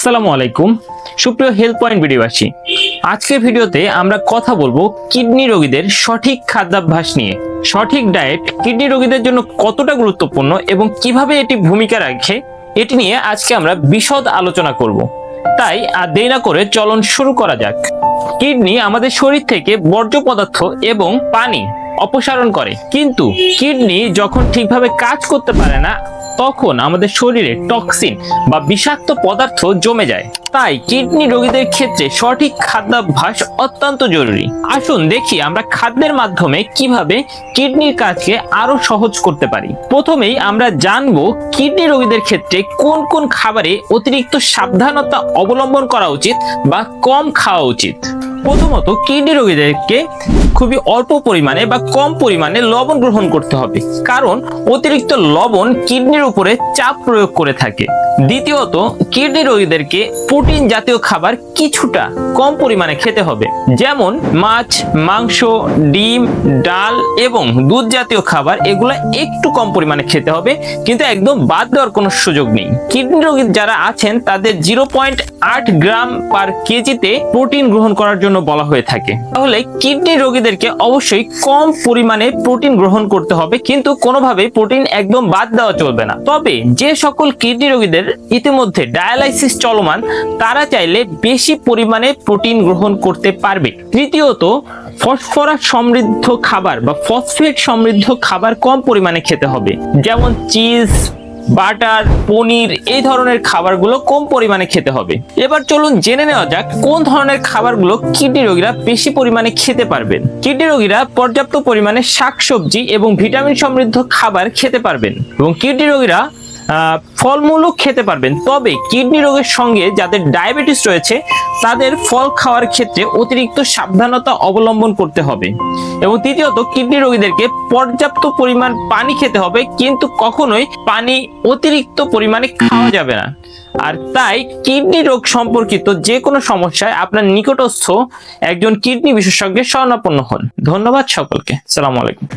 আসসালামু আলাইকুম। সুপ্রিয় হেলথ পয়েন্ট ভিডিওবাসী, আজকের ভিডিওতে আমরা কথা বলব কিডনি রোগীদের সঠিক খাদ্যাভ্যাস নিয়ে। সঠিক ডায়েট কিডনি রোগীদের জন্য কতটা গুরুত্বপূর্ণ এবং কীভাবে এটি ভূমিকা রাখে, এটি নিয়ে আজকে আমরা বিশদ আলোচনা করব। তাই আর দেরি না করে চলন শুরু করা যাক। কিডনি আমাদের শরীর থেকে বর্জ্য পদার্থ এবং পানি অপসারণ করে। কিন্তু কিডনি যখন ঠিকভাবে কাজ করতে পারে না তখন আমাদের শরীরে টক্সিন বা বিষাক্ত পদার্থ জমে যায়। তাই কিডনি রোগীদের ক্ষেত্রে সঠিক খাদ্যাভ্যাস অত্যন্ত জরুরি। আসুন দেখি আমরা খাদ্যের মাধ্যমে কীভাবে কিডনির কাজকে আরও সহজ করতে পারি। প্রথমেই আমরা জানব কিডনি রোগীদের ক্ষেত্রে কোন কোন খাবারে অতিরিক্ত সাবধানতা অবলম্বন করা উচিত বা কম খাওয়া উচিত। প্রথমত কিডনি রোগীদেরকে খুবই অল্প পরিমাণে বা কম পরিমাণে লবণ গ্রহণ করতে হবে। কারণ অতিরিক্ত লবণ কিডনির উপরে চাপ প্রয়োগ করে থাকে। দ্বিতীয়ত, কিডনি রোগীদেরকে প্রোটিন জাতীয় খাবার কিছুটা কম পরিমাণে খেতে হবে। যেমন মাছ, মাংস, ডিম, ডাল এবং দুধ জাতীয় খাবার, এগুলো একটু কম পরিমাণে খেতে হবে, কিন্তু একদম বাদ দেওয়ার কোনো সুযোগ নেই। কিডনি রোগী যারা আছেন, তাদের জিরো পয়েন্ট আট গ্রাম পার কেজিতে প্রোটিন গ্রহণ করার জন্য বলা হয়ে থাকে। তাহলে কিডনি রোগীদেরকে অবশ্যই কম পরিমাণে প্রোটিন গ্রহণ করতে হবে, কিন্তু কোনোভাবে প্রোটিন একদম বাদ দেওয়া চলবে না। তবে যে সকল কিডনি রোগীদের ইতিমধ্যে ডায়ালাইসিস চলমান, তারা চাইলে বেশি পরিমাণে প্রোটিন গ্রহণ করতে পারবে। তৃতীয়ত, ফসফরাস সমৃদ্ধ খাবার বা ফসফেট সমৃদ্ধ খাবার কম পরিমাণে খেতে হবে। যেমন চিজ, বাটার, পনির, এই ধরনের খাবারগুলো কম পরিমাণে খেতে হবে। এবার চলুন জেনে নেওয়া যাক, কোন ধরনের খাবারগুলো কিডনি রোগীরা বেশি পরিমাণে খেতে পারবেন। কিডনি রোগীরা পর্যাপ্ত পরিমাণে শাকসবজি এবং ভিটামিন সমৃদ্ধ খাবার খেতে পারবেন এবং কিডনি রোগীরা ফলমূলও খেতে পারবেন। তবে কিডনি রোগের সঙ্গে যাদের ডায়াবেটিস রয়েছে, তাদের ফল খাওয়ার ক্ষেত্রে অতিরিক্ত সাবধানতা অবলম্বন করতে হবে। এবং তৃতীয়ত, কিডনি রোগীদেরকে পর্যাপ্ত পরিমাণ পানি খেতে হবে, কিন্তু কখনোই পানি অতিরিক্ত পরিমাণে খাওয়া যাবে না। আর তাই কিডনি রোগ সম্পর্কিত যে কোনো সমস্যায় আপনার নিকটস্থ একজন কিডনি বিশেষজ্ঞের শরণাপন্ন হন। ধন্যবাদ সকলকে। সালাম আলাইকুম।